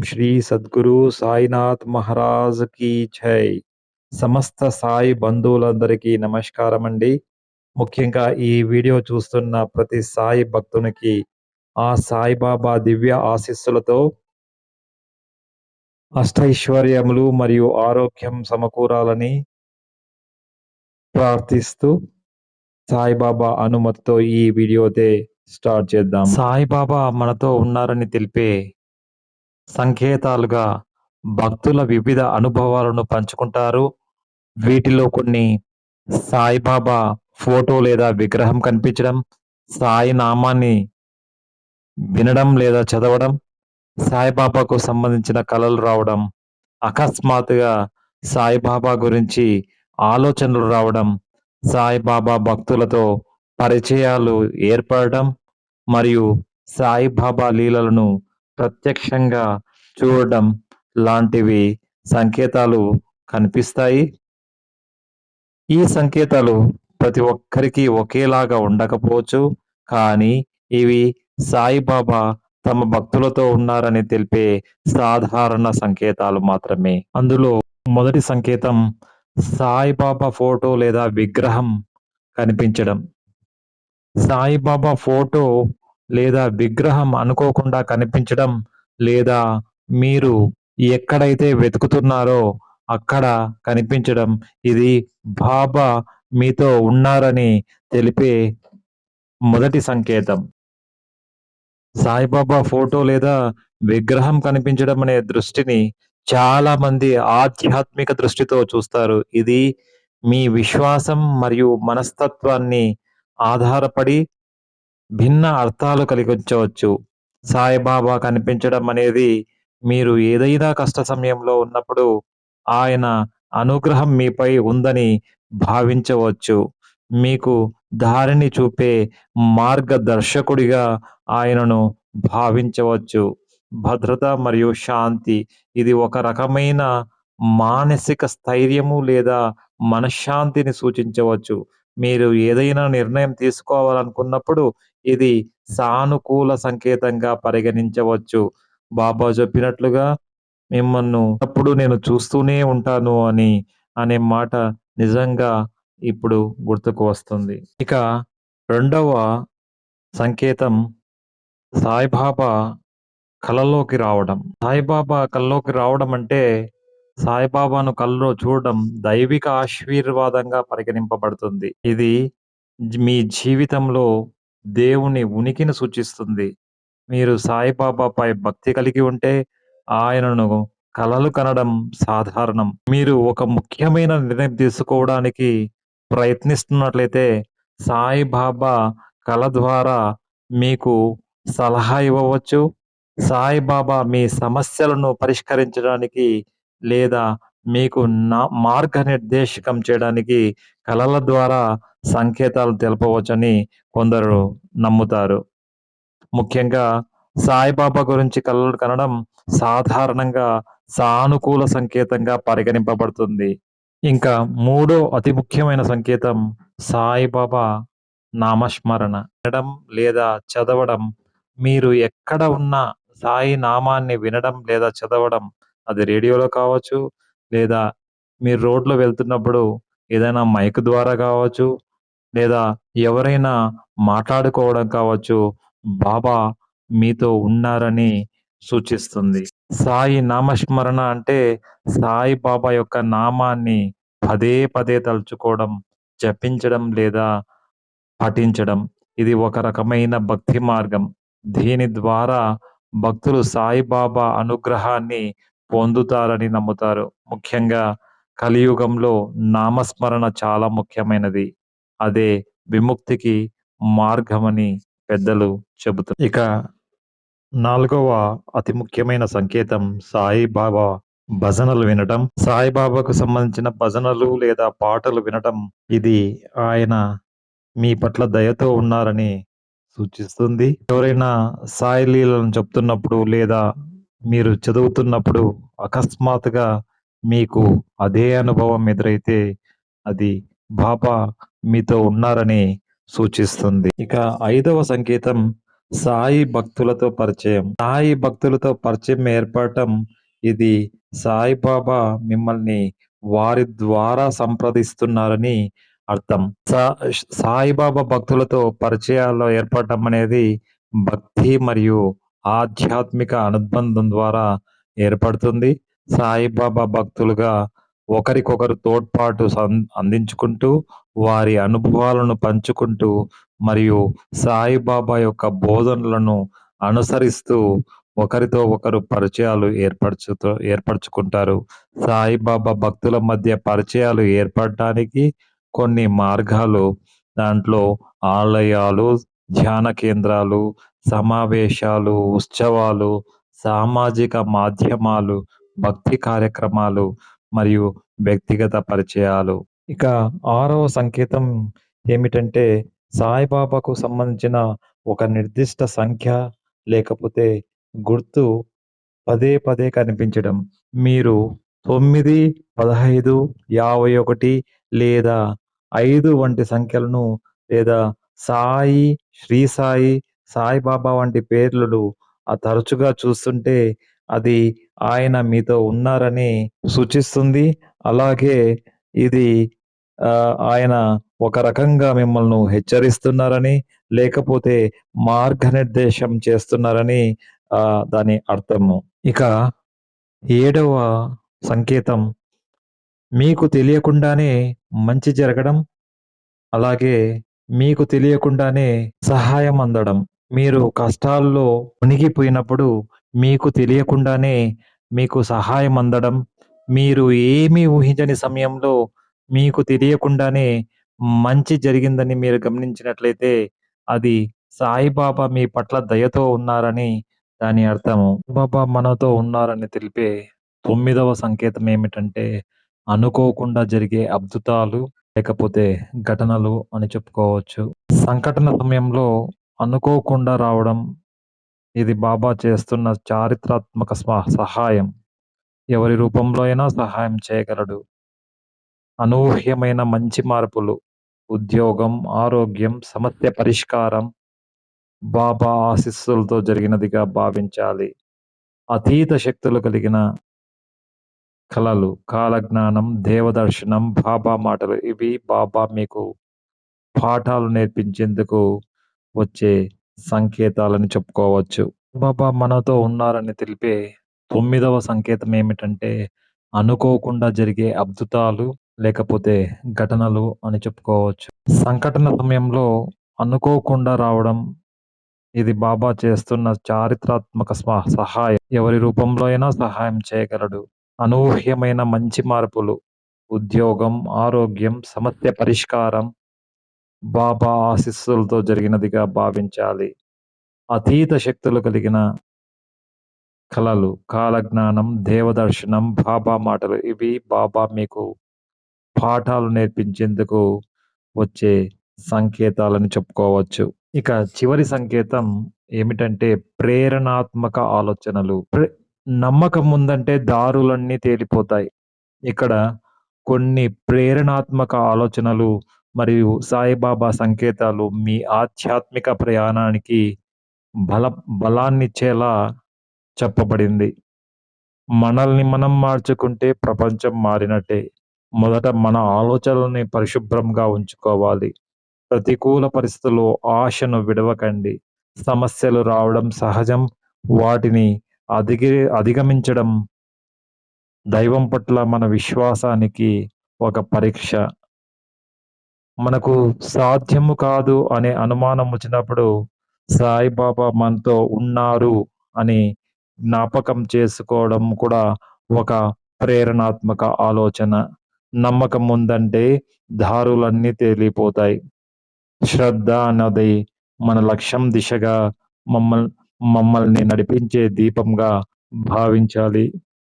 శ్రీ సద్గురు సాయినాథ్ మహారాజ్ కీ జై సమస్త సాయి బంధువులందరికీ నమస్కారం అండి ముఖ్యంగా ఈ వీడియో చూస్తున్న ప్రతి సాయి భక్తునికి ఆ సాయిబాబా దివ్య ఆశీస్సులతో అష్టైశ్వర్యములు మరియు ఆరోగ్యం సమకూరాలని ప్రార్థిస్తూ సాయిబాబా అనుమతితో ఈ వీడియోతే స్టార్ట్ చేద్దాం. సాయిబాబా మనతో ఉన్నారని తెలిపే సంకేతాలుగా భక్తుల వివిధ అనుభవాలను పంచుకుంటారు. వీటిలో కొన్ని సాయిబాబా ఫోటో లేదా విగ్రహం కనిపించడం సాయి నామాన్ని వినడం లేదా చదవడం సాయిబాబాకు సంబంధించిన కళలు రావడం అకస్మాత్తుగా సాయిబాబా గురించి ఆలోచనలు రావడం సాయిబాబా భక్తులతో పరిచయాలు ఏర్పడడం మరియు సాయిబాబా లీలలను ప్రత్యక్షంగా చూడడం లాంటివి సంకేతాలు కనిపిస్తాయి. ఈ సంకేతాలు ప్రతి ఒక్కరికి ఒకేలాగా ఉండకపోవచ్చు. కానీ ఇవి సాయిబాబా తమ భక్తులతో ఉన్నారని తెలిపే సాధారణ సంకేతాలు మాత్రమే. అందులో మొదటి సంకేతం సాయిబాబా ఫోటో లేదా విగ్రహం కనిపించడం. సాయిబాబా ఫోటో లేదా విగ్రహం అనుకోకుండా కనిపించడం లేదా మీరు ఎక్కడైతే వెతుకుతున్నారో అక్కడ కనిపించడం ఇది బాబా మీతో ఉన్నారని తెలిపే మొదటి సంకేతం. సాయిబాబా ఫోటో లేదా విగ్రహం కనిపించడం అనే దృష్టిని చాలా మంది ఆధ్యాత్మిక దృష్టితో చూస్తారు. ఇది మీ విశ్వాసం మరియు మనస్తత్వాన్ని ఆధారపడి భిన్న అర్థాలు కలిగించవచ్చు సాయిబాబా కనిపించడం అనేది మీరు ఏదైనా కష్ట సమయంలో ఉన్నప్పుడు ఆయన అనుగ్రహం మీపై ఉందని భావించవచ్చు. మీకు దారిని చూపే మార్గదర్శకుడిగా ఆయనను భావించవచ్చు. భద్రత మరియు శాంతి ఇది ఒక రకమైన మానసిక స్థైర్యము లేదా మనశ్శాంతిని సూచించవచ్చు. మీరు ఏదైనా నిర్ణయం తీసుకోవాలనుకున్నప్పుడు ఇది సానుకూల సంకేతంగా పరిగణించవచ్చు. బాబా చెప్పినట్లుగా మిమ్మల్ని అప్పుడు నేను చూస్తూనే ఉంటాను అని అనే మాట నిజంగా ఇప్పుడు గుర్తుకు వస్తుంది. ఇక రెండవ సంకేతం సాయిబాబా కలలోకి రావడం. సాయిబాబా కలలోకి రావడం అంటే సాయిబాబాను కళ్ళలో చూడడం దైవిక ఆశీర్వాదంగా పరిగణింపబడుతుంది. ఇది మీ జీవితంలో దేవుని ఉనికిని సూచిస్తుంది. మీరు సాయిబాబాపై భక్తి కలిగి ఉంటే ఆయనను కలలు కనడం సాధారణం. మీరు ఒక ముఖ్యమైన నిర్ణయం తీసుకోవడానికి ప్రయత్నిస్తున్నట్లయితే సాయిబాబా కళ ద్వారా మీకు సలహా ఇవ్వవచ్చు. సాయిబాబా మీ సమస్యలను పరిష్కరించడానికి లేదా మీకు నా మార్గనిర్దేశకం చేయడానికి కళల ద్వారా సంకేతాలు తెలపవచ్చని కొందరు నమ్ముతారు. ముఖ్యంగా సాయిబాబా గురించి కళలు కనడం సాధారణంగా సానుకూల సంకేతంగా పరిగణింపబడుతుంది. ఇంకా మూడో అతి ముఖ్యమైన సంకేతం సాయిబాబా నామస్మరణ. వినడం లేదా చదవడం. మీరు ఎక్కడ ఉన్న సాయి నామాన్ని వినడం లేదా చదవడం అది రేడియోలో కావచ్చు లేదా మీరు రోడ్లో వెళ్తున్నప్పుడు ఏదైనా మైక్ ద్వారా కావచ్చు లేదా ఎవరైనా మాట్లాడుకోవడం కావచ్చు బాబా మీతో ఉన్నారని సూచిస్తుంది. సాయి నామస్మరణ అంటే సాయి బాబా యొక్క నామాన్ని పదే పదే తలుచుకోవడం జపించడం లేదా పఠించడం. ఇది ఒక రకమైన భక్తి మార్గం. దీని ద్వారా భక్తులు సాయిబాబా అనుగ్రహాన్ని పొందుతారని నమ్ముతారు. ముఖ్యంగా కలియుగంలో నామస్మరణ చాలా ముఖ్యమైనది. అదే విముక్తికి మార్గమని పెద్దలు చెబుతారు ఇక నాలుగవ అతి ముఖ్యమైన సంకేతం సాయిబాబా భజనలు వినటం. సాయిబాబాకు సంబంధించిన భజనలు లేదా పాటలు వినటం ఇది ఆయన మీ పట్ల దయతో ఉన్నారని సూచిస్తుంది. ఎవరైనా సాయి లీలను చెప్తున్నప్పుడు లేదా మీరు చదువుతున్నప్పుడు అకస్మాత్తుగా మీకు అదే అనుభవం ఎదురైతే అది బాబా మీతో ఉన్నారని సూచిస్తుంది. ఇక ఐదవ సంకేతం సాయి భక్తులతో పరిచయం. సాయి భక్తులతో పరిచయం ఏర్పడటం ఇది సాయిబాబా మిమ్మల్ని వారి ద్వారా సంప్రదిస్తున్నారని అర్థం. సా సాయిబాబా భక్తులతో పరిచయాల్లో ఏర్పడటం అనేది భక్తి మరియు ఆధ్యాత్మిక అనుబంధం ద్వారా ఏర్పడుతుంది. సాయిబాబా భక్తులుగా ఒకరికొకరు తోడ్పాటు సం- అందించుకుంటూ వారి అనుభవాలను పంచుకుంటూ మరియు సాయిబాబా యొక్క బోధనలను అనుసరిస్తూ ఒకరితో ఒకరు పరిచయాలు ఏర్పరచుతూ ఏర్పరచుకుంటారు. సాయిబాబా భక్తుల మధ్య పరిచయాలు ఏర్పడటానికి కొన్ని మార్గాలు దాంట్లో ఆలయాలు ధ్యాన కేంద్రాలు సమావేశాలు ఉత్సవాలు సామాజిక మాధ్యమాలు భక్తి కార్యక్రమాలు మరియు వ్యక్తిగత పరిచయాలు. ఇక ఆరవ సంకేతం ఏమిటంటే సాయిబాబాకు సంబంధించిన ఒక నిర్దిష్ట సంఖ్య లేకపోతే గుర్తు పదే పదే కనిపించడం. మీరు తొమ్మిది పదహైదు యాభై ఒకటి లేదా ఐదు వంటి సంఖ్యలను లేదా సాయి శ్రీ సాయి సాయిబాబా వంటి పేర్లను ఆ తరచుగా చూస్తుంటే అది ఆయన మీతో ఉన్నారని సూచిస్తుంది. అలాగే ఇది ఆయన ఒక రకంగా మిమ్మల్ని హెచ్చరిస్తున్నారని లేకపోతే మార్గనిర్దేశం చేస్తున్నారని దాని అర్థము. ఇక ఏడవ సంకేతం. మీకు తెలియకుండానే మంచి జరగడం అలాగే మీకు తెలియకుండానే సహాయం అందడం. మీరు కష్టాల్లో మునిగిపోయినప్పుడు మీకు తెలియకుండానే మీకు సహాయం అందడం మీరు ఏమీ ఊహించని సమయంలో మీకు తెలియకుండానే మంచి జరిగిందని మీరు గమనించినట్లయితే అది సాయిబాబా మీ పట్ల దయతో ఉన్నారని దాని అర్థము. బాబా మనతో ఉన్నారని తెలిపే తొమ్మిదవ సంకేతం ఏమిటంటే అనుకోకుండా జరిగే అద్భుతాలు లేకపోతే ఘటనలు అని చెప్పుకోవచ్చు. సంఘటన సమయంలో అనుకోకుండా రావడం ఇది బాబా చేస్తున్న చారిత్రాత్మక సహాయం. ఎవరి రూపంలో అయినా సహాయం చేయగలడు. అనూహ్యమైన మంచి మార్పులు ఉద్యోగం ఆరోగ్యం సమస్య పరిష్కారం బాబా ఆశీస్సులతో జరిగినదిగా భావించాలి. అతీత శక్తులు కలిగిన కళలు కాలజ్ఞానం దేవదర్శనం బాబా మాటలు ఇవి బాబా మీకు పాఠాలు నేర్పించేందుకు వచ్చే సంకేతాలని చెప్పుకోవచ్చు. బాబా మనతో ఉన్నారని తెలిపే తొమ్మిదవ సంకేతం ఏమిటంటే అనుకోకుండా జరిగే అద్భుతాలు లేకపోతే ఘటనలు అని చెప్పుకోవచ్చు. సంఘటన సమయంలో అనుకోకుండా రావడం ఇది బాబా చేస్తున్న చారిత్రాత్మక స్వ- సహాయం. ఎవరి రూపంలో అయినా సహాయం చేయగలడు. అనూహ్యమైన మంచి మార్పులు ఉద్యోగం ఆరోగ్యం సమస్య పరిష్కారం బాబా ఆశీస్సులతో జరిగినదిగా భావించాలి. అతీత శక్తులు కలిగిన కళలు కాలజ్ఞానం దేవదర్శనం బాబా మాటలు ఇవి బాబా మీకు పాఠాలు నేర్పించేందుకు వచ్చే సంకేతాలని చెప్పుకోవచ్చు. ఇక చివరి సంకేతం ఏమిటంటే ప్రేరణాత్మక ఆలోచనలు. ప్రే- నమ్మకం ఉందంటే దారులన్నీ తేలిపోతాయి. ఇక్కడ కొన్ని ప్రేరణాత్మక ఆలోచనలు మరియు సాయిబాబా సంకేతాలు మీ ఆధ్యాత్మిక ప్రయాణానికి బల బలాన్నిచ్చేలా చెప్పబడింది. మనల్ని మనం మార్చుకుంటే ప్రపంచం మారినట్టే. మొదట మన ఆలోచనల్ని పరిశుభ్రంగా ఉంచుకోవాలి. ప్రతికూల పరిస్థితుల్లో ఆశను విడవకండి. సమస్యలు రావడం సహజం. వాటిని అధిగి అధిగమించడం దైవం పట్ల మన విశ్వాసానికి ఒక పరీక్ష. మనకు సాధ్యము కాదు అనే అనుమానం వచ్చినప్పుడు సాయిబాబా మనతో ఉన్నారు అని జ్ఞాపకం చేసుకోవడం కూడా ఒక ప్రేరణాత్మక ఆలోచన. నమ్మకం ఉందంటే దారులన్నీ తేలిపోతాయి. శ్రద్ధ అన్నది మన లక్ష్యం దిశగా మమ్మల్ మమ్మల్ని నడిపించే దీపంగా భావించాలి.